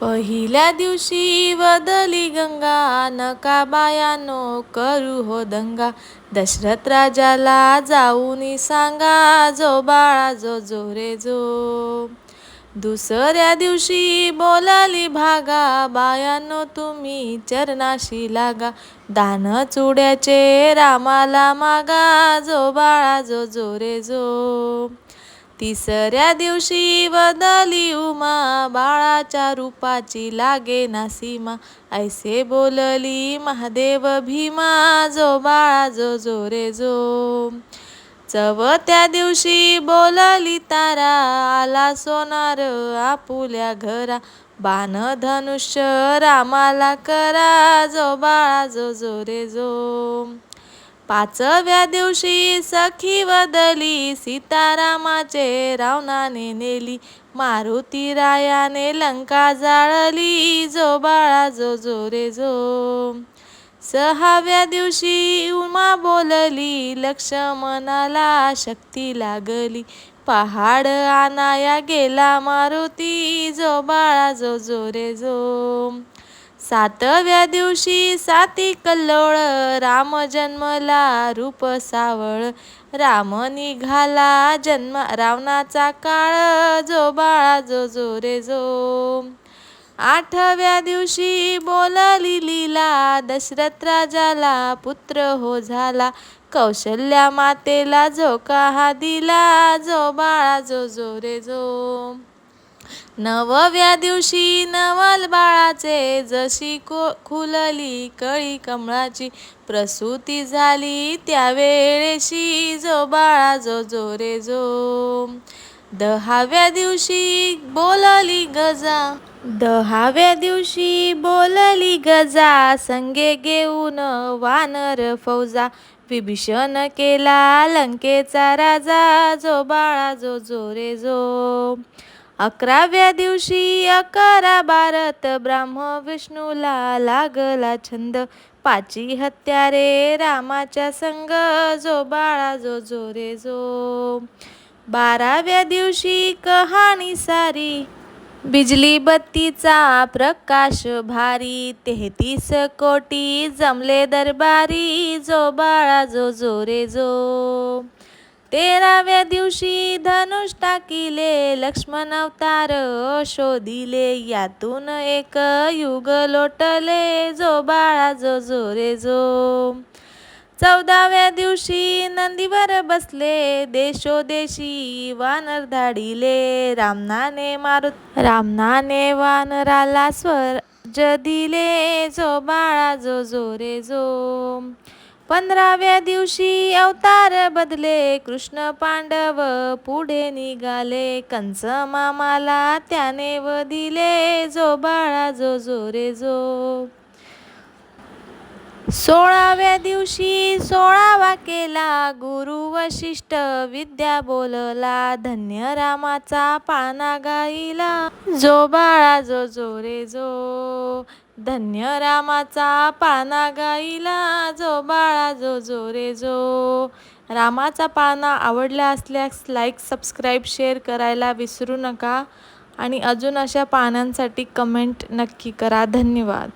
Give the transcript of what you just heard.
पहिल्या दिवशी वदली गंगा नका बायानो करू हो दंगा. दशरथ राजाला जाऊनी सांगा जो बाळा जो जो रे जो. दुसऱ्या दिवशी बोलाली भागा बायानो तुम्ही चरणाशी लागा. दान चुड्याचे रामाला मागा. जो बाळा जो जो रे जो. तिसऱ्या दिवशी बदली उमा बाळाच्या रूपाची लागे ना सीमा. ऐसे बोलली महादेव भीमा जो बाळा जो जो रे जो. चवथ्या दिवशी बोलली तारा आला सोनार आपुल्या घरा. बाण धनुष्य रामाला करा जो बाळा जो जो रे जो. पाचव्या दिवशी सखी वदली सीतारामाचे रावणाने नेली मारुती रायाने लंका जाळली जो बाळा जो जो रे जो. सहाव्या दिवशी उमा बोलली लक्ष्मणाला शक्ती लागली पहाड आनाया गेला मारुती जो बाळा जो जो रे जो. सातव्या दिवशी साती कल्लोळ राम जन्मला रूप सावळ. राम निघाला जन्म रावणाचा काळ जो बाळा जो जो रे जो. आठव्या दिवशी बोलली लीला दशरथ राजाला पुत्र हो झाला. कौशल्या मातेला झोका हा दिला जो बाळा जो जो रे जो. नवव्या दिवशी नवल बाळाचे जशी को खुलली कळी कमळाची प्रसूती झाली त्यावेळेशी जो बाळा जो जो रे जो. दहाव्या दिवशी बोलली गजा दहाव्या दिवशी बोलली गजा संगे घेऊन वानर फौजा. विभीषण केला लंकेचा राजा जो बाळा जो जो रे जो. अकराव्या दिवशी अकरा भारत ब्राह्म विष्णूला लागला छंद. पाची हत्यारे रामाच्या संग जो बाळा जो जो रे जो. बाराव्या दिवशी कहाणी सारी बिजली बत्तीचा प्रकाश भारी. तेहतीस कोटी जमले दरबारी जो बाळा जो जो रे जो. तेराव्या दिवशी धनुष टाकिले लक्ष्मण अवतार शोधिले. यातून एक युग लोटले जो बाळा जो जो. रे जो चौदाव्या दिवशी नंदीवर बसले देशोदेशी वानर धाडिले. रामनाने मारुत रामनाने वानराला स्वर्ज दिले जो बाळा जो जो रे जो. पंधराव्या दिवशी अवतार बदले कृष्ण पांडव पुढे निघाले. कंस मामाला त्याने व दिले जो बाळा जो जो रे जो. सोळाव्या दिवशी सोळावा केला गुरु वशिष्ठ विद्या बोलला. धन्य रामाचा पाना गाईला जो बाळा जो जो रे जो. धन्य रामाचा पाना गाईला जो बाळा जो जो रे जो. रामाचा पाना आवडला असल्यास लाईक सबस्क्राईब शेअर करायला विसरू नका. आणि अजून अशा पानांसाठी कमेंट नक्की करा. धन्यवाद.